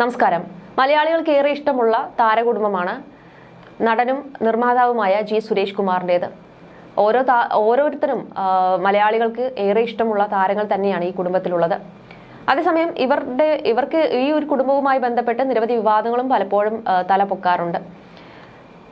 നമസ്കാരം. മലയാളികൾക്ക് ഏറെ ഇഷ്ടമുള്ള താരകുടുംബമാണ് നടനും നിർമ്മാതാവുമായ ജി സുരേഷ് കുമാറിന്റെത്. ഓരോ താ ഓരോരുത്തരും മലയാളികൾക്ക് ഏറെ ഇഷ്ടമുള്ള താരങ്ങൾ തന്നെയാണ് ഈ കുടുംബത്തിലുള്ളത്. അതേസമയം ഇവരുടെ ഇവർക്ക് ഈ ഒരു കുടുംബവുമായി ബന്ധപ്പെട്ട് നിരവധി വിവാദങ്ങളും പലപ്പോഴും തലപൊക്കാറുണ്ട്.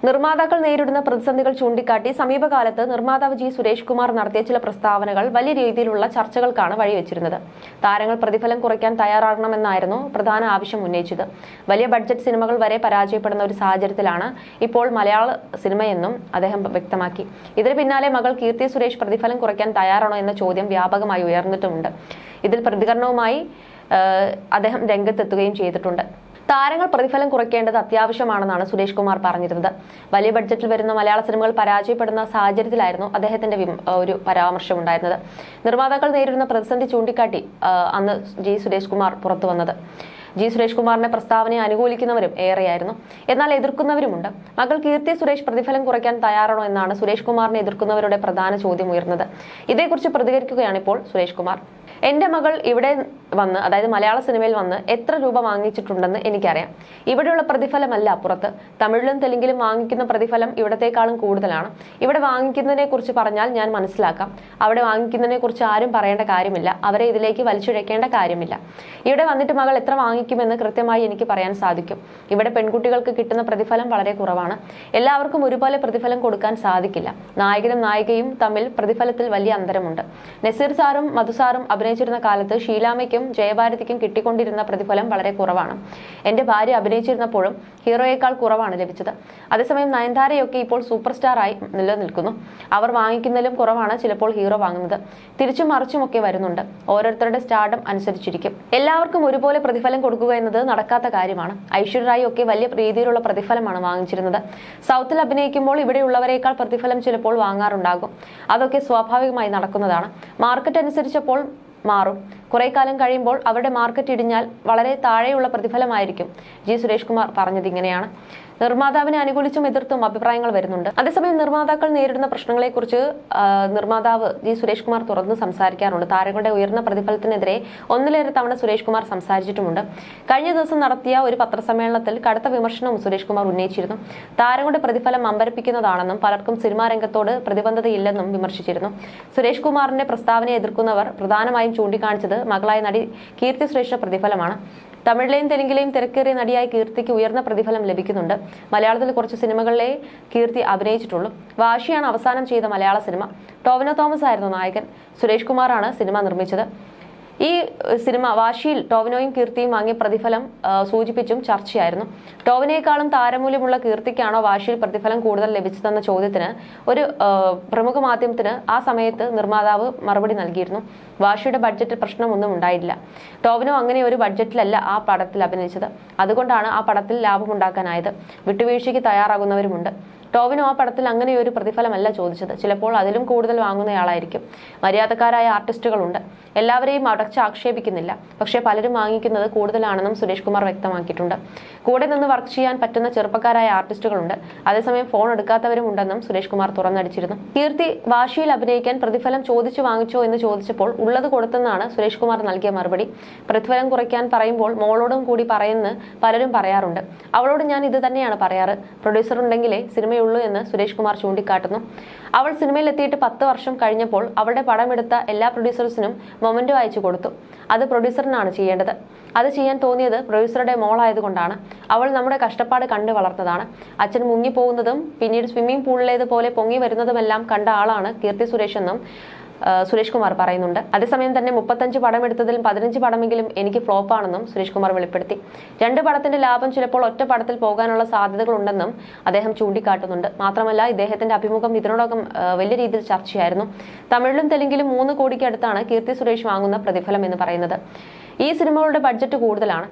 നിർമ്മാതാക്കൾ നേരിടുന്ന പ്രതിസന്ധികൾ ചൂണ്ടിക്കാട്ടി സമീപകാലത്ത് നിർമ്മാതാവ് ജി സുരേഷ് കുമാർ നടത്തിയ ചില പ്രസ്താവനകൾ വലിയ രീതിയിലുള്ള ചർച്ചകൾക്കാണ് വഴിവെച്ചിരുന്നത്. താരങ്ങൾ പ്രതിഫലം കുറയ്ക്കാൻ തയ്യാറാകണമെന്നായിരുന്നു പ്രധാന ആവശ്യം ഉന്നയിച്ചത്. വലിയ ബഡ്ജറ്റ് സിനിമകൾ വരെ പരാജയപ്പെടുന്ന ഒരു സാഹചര്യത്തിലാണ് ഇപ്പോൾ മലയാള സിനിമയെന്നും അദ്ദേഹം വ്യക്തമാക്കി. ഇതിന് പിന്നാലെ മകൾ കീർത്തി സുരേഷ് പ്രതിഫലം കുറയ്ക്കാൻ തയ്യാറാണോ എന്ന ചോദ്യം വ്യാപകമായി ഉയർന്നിട്ടുമുണ്ട്. ഇതിൽ പ്രതികരണവുമായി അദ്ദേഹം രംഗത്തെത്തുകയും ചെയ്തിട്ടുണ്ട്. താരങ്ങൾ പ്രതിഫലം കുറയ്ക്കേണ്ടത് അത്യാവശ്യമാണെന്നാണ് സുരേഷ് കുമാർ പറഞ്ഞിരുന്നത്. വലിയ ബഡ്ജറ്റിൽ വരുന്ന മലയാള സിനിമകൾ പരാജയപ്പെടുന്ന സാഹചര്യത്തിലായിരുന്നു അദ്ദേഹത്തിന്റെ ഒരു പരാമർശം ഉണ്ടായിരുന്നത് നിർമ്മാതാക്കൾ നേരിടുന്ന പ്രതിസന്ധി ചൂണ്ടിക്കാട്ടി അന്ന് ജി സുരേഷ് കുമാർ പുറത്തു വന്നത്. ജി സുരേഷ് കുമാറിന്റെ പ്രസ്താവനയെ അനുകൂലിക്കുന്നവരും ഏറെയായിരുന്നു. എന്നാൽ എതിർക്കുന്നവരുമുണ്ട്. മകൾ കീർത്തി സുരേഷ് പ്രതിഫലം കുറയ്ക്കാൻ തയ്യാറാണോ എന്നാണ് സുരേഷ് കുമാറിനെ എതിർക്കുന്നവരുടെ പ്രധാന ചോദ്യം ഉയർന്നത്. ഇതേക്കുറിച്ച് പ്രതികരിക്കുകയാണ് ഇപ്പോൾ സുരേഷ് കുമാർ. എന്റെ മകൾ ഇവിടെ വന്ന് അതായത് മലയാള സിനിമയിൽ വന്ന് എത്ര രൂപ വാങ്ങിച്ചിട്ടുണ്ടെന്ന് എനിക്കറിയാം. ഇവിടെയുള്ള പ്രതിഫലമല്ല പുറത്ത് തമിഴിലും തെലുങ്കിലും വാങ്ങിക്കുന്ന പ്രതിഫലം ഇവിടത്തേക്കാളും കൂടുതലാണ്. ഇവിടെ വാങ്ങിക്കുന്നതിനെ കുറിച്ച് പറഞ്ഞാൽ ഞാൻ മനസ്സിലാക്കാം. അവിടെ വാങ്ങിക്കുന്നതിനെ കുറിച്ച് ആരും പറയേണ്ട കാര്യമില്ല. അവരെ ഇതിലേക്ക് വലിച്ചിഴക്കേണ്ട കാര്യമില്ല. ഇവിടെ വന്നിട്ട് മകൾ എത്ര വാങ്ങിക്കുമെന്ന് കൃത്യമായി എനിക്ക് പറയാൻ സാധിക്കും. ഇവിടെ പെൺകുട്ടികൾക്ക് കിട്ടുന്ന പ്രതിഫലം വളരെ കുറവാണ്. എല്ലാവർക്കും ഒരുപോലെ പ്രതിഫലം കൊടുക്കാൻ സാധിക്കില്ല. നായകനും നായികയും തമ്മിൽ പ്രതിഫലത്തിൽ വലിയ അന്തരമുണ്ട്. നസീർ സാറും മധുസാറും അഭിനയിച്ചിരുന്ന കാലത്ത് ഷീലാമയ്ക്കും ജയഭാരതിക്കും കിട്ടിക്കൊണ്ടിരുന്ന പ്രതിഫലം വളരെ കുറവാണ്. എന്റെ ഭാര്യ അഭിനയിച്ചിരുന്നപ്പോഴും ഹീറോയേക്കാൾ കുറവാണ് ലഭിച്ചത്. അതേസമയം നയൻതാരയൊക്കെ ഇപ്പോൾ സൂപ്പർ സ്റ്റാർ ആയി നിലനിൽക്കുന്നു. അവർ വാങ്ങിക്കുന്നതിലും കുറവാണ് ചിലപ്പോൾ ഹീറോ വാങ്ങുന്നത്. തിരിച്ചും മറിച്ചുമൊക്കെ വരുന്നുണ്ട്. ഓരോരുത്തരുടെ സ്റ്റാർഡം അനുസരിച്ചിരിക്കും. എല്ലാവർക്കും ഒരുപോലെ പ്രതിഫലം കൊടുക്കുക എന്നത് നടക്കാത്ത കാര്യമാണ്. ഐശ്വര്യറായി ഒക്കെ വലിയ രീതിയിലുള്ള പ്രതിഫലമാണ് വാങ്ങിച്ചിരുന്നത്. സൗത്തിൽ അഭിനയിക്കുമ്പോൾ ഇവിടെയുള്ളവരെക്കാൾ പ്രതിഫലം ചിലപ്പോൾ വാങ്ങാറുണ്ടാകും. അതൊക്കെ സ്വാഭാവികമായി നടക്കുന്നതാണ്. മാർക്കറ്റ് അനുസരിച്ചപ്പോൾ മാറും. കുറെ കാലം കഴിയുമ്പോൾ അവരുടെ മാർക്കറ്റ് ഇടിഞ്ഞാൽ വളരെ താഴെയുള്ള പ്രതിഫലമായിരിക്കും. ജി സുരേഷ് കുമാർ പറഞ്ഞത് ഇങ്ങനെയാണ്. നിർമ്മാതാവിനെ അനുകൂലിച്ചും എതിർത്തും അഭിപ്രായങ്ങൾ വരുന്നുണ്ട്. അതേസമയം നിർമ്മാതാക്കൾ നേരിടുന്ന പ്രശ്നങ്ങളെക്കുറിച്ച് കുറിച്ച് നിർമ്മാതാവ് ജി സുരേഷ് കുമാർ തുറന്ന് സംസാരിക്കാറുണ്ട്. താരങ്ങളുടെ ഉയർന്ന പ്രതിഫലത്തിനെതിരെ ഒന്നിലേറെ തവണ സുരേഷ് കുമാർ സംസാരിച്ചിട്ടുമുണ്ട്. കഴിഞ്ഞ ദിവസം നടത്തിയ ഒരു പത്രസമ്മേളനത്തിൽ കടുത്ത വിമർശനവും സുരേഷ് കുമാർ ഉന്നയിച്ചിരുന്നു. താരങ്ങളുടെ പ്രതിഫലം അമ്പരപ്പിക്കുന്നതാണെന്നും പലർക്കും സിനിമാ രംഗത്തോട് പ്രതിബന്ധതയില്ലെന്നും വിമർശിച്ചിരുന്നു. സുരേഷ് കുമാറിന്റെ പ്രസ്താവനയെ എതിർക്കുന്നവർ പ്രധാനമായും ചൂണ്ടിക്കാണിച്ചത് മകളായ നടി കീർത്തി സുരേഷിന്റെ പ്രതിഫലമാണ്. തമിഴിലെയും തെലുങ്കിലെയും തിരക്കേറിയ നടിയായി കീർത്തിക്ക് ഉയർന്ന പ്രതിഫലം ലഭിക്കുന്നുണ്ട്. മലയാളത്തിൽ കുറച്ച് സിനിമകളിലെ കീർത്തി അഭിനയിച്ചിട്ടുള്ളൂ. വാശിയാണ് അവസാനം ചെയ്ത മലയാള സിനിമ. ടോവിനോ തോമസ് ആയിരുന്നു നായകൻ. സുരേഷ് കുമാറാണ് സിനിമ നിർമ്മിച്ചത്. ഈ സിനിമ വാശിയിൽ ടോവിനോയും കീർത്തിയും വാങ്ങിയ പ്രതിഫലം സൂചിപ്പിച്ചും ചർച്ചയായിരുന്നു. ടോവിനേക്കാളും താരമൂല്യമുള്ള കീർത്തിക്കാണോ വാശിയിൽ പ്രതിഫലം കൂടുതൽ ലഭിച്ചതെന്ന ചോദ്യത്തിന് ഒരു പ്രമുഖ മാധ്യമത്തിന് ആ സമയത്ത് നിർമ്മാതാവ് മറുപടി നൽകിയിരുന്നു. വാശിയുടെ ബഡ്ജറ്റ് പ്രശ്നമൊന്നും ഉണ്ടായില്ല ടോവിനോ അങ്ങനെ ഒരു ബഡ്ജറ്റിലല്ല ആ പടത്തിൽ അഭിനയിച്ചത്. അതുകൊണ്ടാണ് ആ പടത്തിൽ ലാഭമുണ്ടാക്കാനായത്. വിട്ടുവീഴ്ചയ്ക്ക് തയ്യാറാകുന്നവരുമുണ്ട്. ടോവിനോ ആ പടത്തിൽ അങ്ങനെ ഒരു പ്രതിഫലമല്ല ചോദിച്ചത്. ചിലപ്പോൾ അതിലും കൂടുതൽ വാങ്ങുന്നയാളായിരിക്കും. മര്യാദക്കാരായ ആർട്ടിസ്റ്റുകളുണ്ട്. എല്ലാവരെയും അടച്ച് ആക്ഷേപിക്കുന്നില്ല. പക്ഷേ പലരും വാങ്ങിക്കുന്നത് കൂടുതലാണെന്നും സുരേഷ് കുമാർ വ്യക്തമാക്കിയിട്ടുണ്ട്. കൂടെ നിന്ന് വർക്ക് ചെയ്യാൻ പറ്റുന്ന ചെറുപ്പക്കാരായ ആർട്ടിസ്റ്റുകളുണ്ട്. അതേസമയം ഫോൺ എടുക്കാത്തവരും ഉണ്ടെന്നും സുരേഷ് കുമാർ തുറന്നടിച്ചിരുന്നു. കീർത്തി വാശിയിൽ അഭിനയിക്കാൻ പ്രതിഫലം ചോദിച്ചു വാങ്ങിച്ചോ എന്ന് ചോദിച്ചപ്പോൾ ഉള്ളത് കൊടുത്തെന്നാണ് സുരേഷ് കുമാർ നൽകിയ മറുപടി. പ്രതിഫലം കുറയ്ക്കാൻ പറയുമ്പോൾ മോളോടും കൂടി പറയുന്ന പലരും പറയാറുണ്ട്. അവളോട് ഞാൻ ഇത് തന്നെയാണ് പറയാറ്. പ്രൊഡ്യൂസർ ഉണ്ടെങ്കിലേ സിനിമയുള്ളൂ എന്ന് സുരേഷ് കുമാർ ചൂണ്ടിക്കാട്ടുന്നു. അവൾ സിനിമയിൽ എത്തിയിട്ട് പത്ത് വർഷം കഴിഞ്ഞപ്പോൾ അവളുടെ പടമെടുത്ത എല്ലാ പ്രൊഡ്യൂസേഴ്സിനും മൊമെന്റോ അയച്ചു കൊടുത്തു. അത് പ്രൊഡ്യൂസറിനാണ് ചെയ്യേണ്ടത്. അത് ചെയ്യാൻ തോന്നിയത് പ്രൊഡ്യൂസറുടെ മോളായതുകൊണ്ടാണ്. അവൾ നമ്മുടെ കഷ്ടപ്പാട് കണ്ടു വളർന്നതാണ്. അച്ഛൻ മുങ്ങിപ്പോകുന്നതും പിന്നീട് സ്വിമ്മിംഗ് പൂളിലേതുപോലെ പൊങ്ങി വരുന്നതുമെല്ലാം കണ്ട ആളാണ് കീർത്തി സുരേഷ് എന്നും സുരേഷ് കുമാർ പറയുന്നുണ്ട്. അതേസമയം തന്നെ മുപ്പത്തഞ്ച് പടം എടുത്തതിൽ പതിനഞ്ച് പടമെങ്കിലും എനിക്ക് ഫ്ലോപ്പ് ആണെന്നും സുരേഷ് കുമാർ വെളിപ്പെടുത്തി. രണ്ട് പടത്തിന്റെ ലാഭം ചിലപ്പോൾ ഒറ്റ പടത്തിൽ പോകാനുള്ള സാധ്യതകളുണ്ടെന്നും അദ്ദേഹം ചൂണ്ടിക്കാട്ടുന്നുണ്ട്. മാത്രമല്ല ഇദ്ദേഹത്തിന്റെ അഭിമുഖം ഇതിനോടകം വലിയ രീതിയിൽ ചർച്ചയായിരുന്നു. തമിഴിലും തെലുങ്കിലും മൂന്ന് കോടിക്ക് അടുത്താണ് കീർത്തി സുരേഷ് വാങ്ങുന്ന പ്രതിഫലം എന്ന് പറയുന്നത്. ഈ സിനിമകളുടെ ബഡ്ജറ്റ് കൂടുതലാണ്.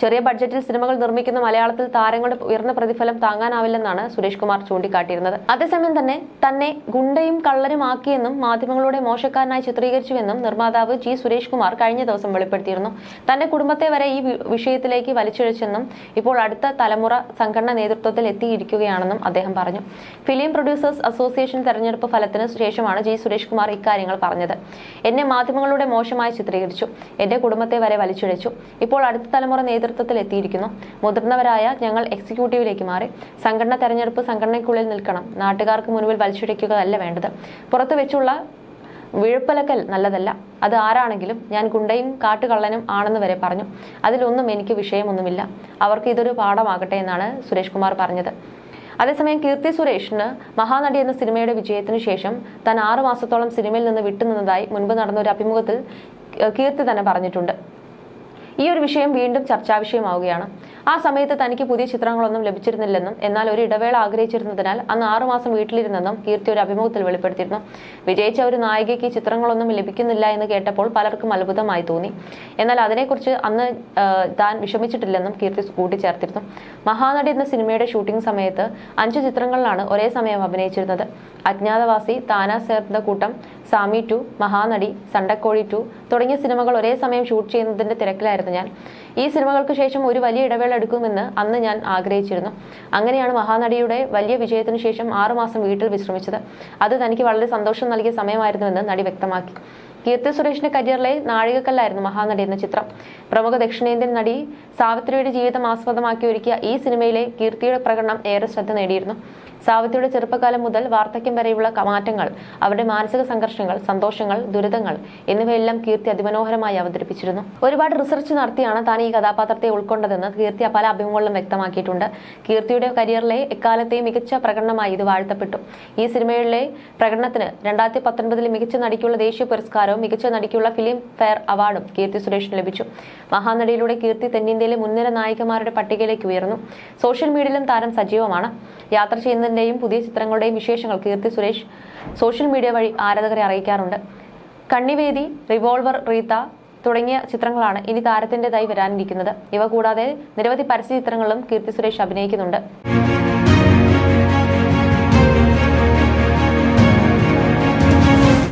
ചെറിയ ബഡ്ജറ്റിൽ സിനിമകൾ നിർമ്മിക്കുന്ന മലയാളത്തിൽ താരങ്ങളുടെ ഉയർന്ന പ്രതിഫലം താങ്ങാനാവില്ലെന്നാണ് സുരേഷ് കുമാർ ചൂണ്ടിക്കാട്ടിയിരുന്നത്. അതേസമയം തന്നെ തന്നെ ഗുണ്ടയും കള്ളനുമാക്കിയെന്നും മാധ്യമങ്ങളുടെ മോശക്കാരനായി ചിത്രീകരിച്ചുവെന്നും നിർമ്മാതാവ് ജി സുരേഷ് കുമാർ കഴിഞ്ഞ ദിവസം വെളിപ്പെടുത്തിയിരുന്നു. തന്റെ കുടുംബത്തെ വരെ ഈ വിഷയത്തിലേക്ക് വലിച്ചിഴച്ചെന്നും ഇപ്പോൾ അടുത്ത തലമുറ സംഘടന നേതൃത്വത്തിൽ എത്തിയിരിക്കുകയാണെന്നും അദ്ദേഹം പറഞ്ഞു. ഫിലിം പ്രൊഡ്യൂസേഴ്സ് അസോസിയേഷൻ തെരഞ്ഞെടുപ്പ് ഫലത്തിന് ശേഷമാണ് ജി സുരേഷ് കുമാർ ഇക്കാര്യങ്ങൾ പറഞ്ഞത്. എന്നെ മാധ്യമങ്ങളുടെ മോശമായി ചിത്രീകരിച്ചു. എന്റെ കുടുംബത്തെ വരെ വലിച്ചിഴച്ചു. ഇപ്പോൾ അടുത്ത തലമുറ നേതൃത്വം നേതൃത്വത്തിൽ എത്തിയിരിക്കുന്നു മുതിർന്നവരായ ഞങ്ങൾ എക്സിക്യൂട്ടീവിലേക്ക് മാറി. സംഘടന തെരഞ്ഞെടുപ്പ് സംഘടനയ്ക്കുള്ളിൽ നിൽക്കണം. നാട്ടുകാർക്ക് മുൻപിൽ വലിച്ചിടിക്കുകയല്ല വേണ്ടത്. പുറത്തു വെച്ചുള്ള വിഴുപ്പലക്കൽ നല്ലതല്ല. അത് ആരാണെങ്കിലും ഞാൻ ഗുണ്ടയും കാട്ടുകള്ളനും ആണെന്ന് വരെ പറഞ്ഞു. അതിലൊന്നും എനിക്ക് വിഷയമൊന്നുമില്ല. അവർക്ക് ഇതൊരു പാഠമാകട്ടെ എന്നാണ് സുരേഷ് കുമാർ പറഞ്ഞത്. അതേസമയം കീർത്തി സുരേഷിന് മഹാനടി എന്ന സിനിമയുടെ വിജയത്തിനു ശേഷം താൻ ആറു മാസത്തോളം സിനിമയിൽ നിന്ന് വിട്ടുനിന്നതായി മുൻപ് നടന്ന ഒരു അഭിമുഖത്തിൽ കീർത്തി തന്നെ പറഞ്ഞിട്ടുണ്ട്. ഈ ഒരു വിഷയം വീണ്ടും ചർച്ചാ വിഷയമാവുകയാണ്. ആ സമയത്ത് തനിക്ക് പുതിയ ചിത്രങ്ങളൊന്നും ലഭിച്ചിരുന്നില്ലെന്നും എന്നാൽ ഒരു ഇടവേള ആഗ്രഹിച്ചിരുന്നതിനാൽ അന്ന് ആറുമാസം വീട്ടിലിരുന്നെന്നും കീർത്തി ഒരു അഭിമുഖത്തിൽ വെളിപ്പെടുത്തിയിരുന്നു. വിജയിച്ച ഒരു നായികയ്ക്ക് ചിത്രങ്ങളൊന്നും ലഭിക്കുന്നില്ല എന്ന് കേട്ടപ്പോൾ പലർക്കും അത്ഭുതമായി തോന്നി. എന്നാൽ അതിനെക്കുറിച്ച് അന്ന് താൻ വിഷമിച്ചിട്ടില്ലെന്നും കീർത്തി കൂട്ടിച്ചേർത്തിരുന്നു. മഹാനടി എന്ന സിനിമയുടെ ഷൂട്ടിംഗ് സമയത്ത് അഞ്ചു ചിത്രങ്ങളിലാണ് ഒരേ സമയം അഭിനയിച്ചിരുന്നത്. അജ്ഞാതവാസി താന സേർന്ന കൂട്ടം സാമി ടു മഹാനടി സണ്ടക്കോഴി ടു തുടങ്ങിയ സിനിമകൾ ഒരേ സമയം ഷൂട്ട് ചെയ്യുന്നതിന്റെ തിരക്കിലായിരുന്നു. ഞാൻ ഈ സിനിമകൾക്ക് ശേഷം ഒരു വലിയ ഇടവേള എടുക്കുമെന്ന് അന്ന് ഞാൻ ആഗ്രഹിച്ചിരുന്നു. അങ്ങനെയാണ് മഹാനടിയുടെ വലിയ വിജയത്തിന് ശേഷം ആറുമാസം വീട്ടിൽ വിശ്രമിച്ചത്. അത് തനിക്ക് വളരെ സന്തോഷം നൽകിയ സമയമായിരുന്നുവെന്ന് നടി വ്യക്തമാക്കി. കീർത്തി സുരേഷിന്റെ കരിയറിലെ നാഴികക്കല്ലായിരുന്നു മഹാനടി എന്ന ചിത്രം. പ്രമുഖ ദക്ഷിണേന്ത്യൻ നടി സാവിത്രിയുടെ ജീവിതം ആസ്പദമാക്കി ഒരുക്കിയ ഈ സിനിമയിലെ കീർത്തിയുടെ പ്രകടനം ഏറെ ശ്രദ്ധ നേടിയിരുന്നു. സാവിത്രിയുടെ ചെറുപ്പകാലം മുതൽ വാർദ്ധക്യം വരെയുള്ള മാറ്റങ്ങൾ അവരുടെ മാനസിക സംഘർഷങ്ങൾ സന്തോഷങ്ങൾ ദുരിതങ്ങൾ എന്നിവയെല്ലാം കീർത്തി അതിമനോഹരമായി അവതരിപ്പിച്ചിരുന്നു. ഒരുപാട് റിസർച്ച് നടത്തിയാണ് താൻ ഈ കഥാപാത്രത്തെ ഉൾക്കൊണ്ടതെന്ന് കീർത്തി പല അഭിമുഖങ്ങളിലും വ്യക്തമാക്കിയിട്ടുണ്ട്. കീർത്തിയുടെ കരിയറിലെ എക്കാലത്തെയും മികച്ച പ്രകടനമായി ഇത് വാഴ്ത്തപ്പെട്ടു. ഈ സിനിമയിലെ പ്രകടനത്തിന് രണ്ടായിരത്തി പത്തൊൻപതിലെ മികച്ച നടിക്കുള്ള ദേശീയ പുരസ്കാരവും മികച്ച നടിക്കുള്ള ഫിലിം ഫെയർ അവാർഡും കീർത്തി സുരേഷിന് ലഭിച്ചു. മഹാനടിയിലൂടെ കീർത്തി തെന്നിന്ത്യയിലെ മുൻനിര നായികമാരുടെ പട്ടികയിലേക്ക് ഉയർന്നു. സോഷ്യൽ മീഡിയയിലും താരം സജീവമാണ്. യാത്ര ചെയ്യുന്നതിന്റെയും പുതിയ ചിത്രങ്ങളുടെയും വിശേഷങ്ങൾ കീർത്തി സുരേഷ് സോഷ്യൽ മീഡിയ വഴി ആരാധകരെ അറിയിക്കാറുണ്ട്. കണ്ണിവേദി റിവോൾവർ റീത്ത തുടങ്ങിയ ചിത്രങ്ങളാണ് ഇനി താരത്തിന്റെതായി വരാനിരിക്കുന്നത്. ഇവ കൂടാതെ നിരവധി പരസ്യ ചിത്രങ്ങളിലും കീർത്തി സുരേഷ് അഭിനയിക്കുന്നുണ്ട്.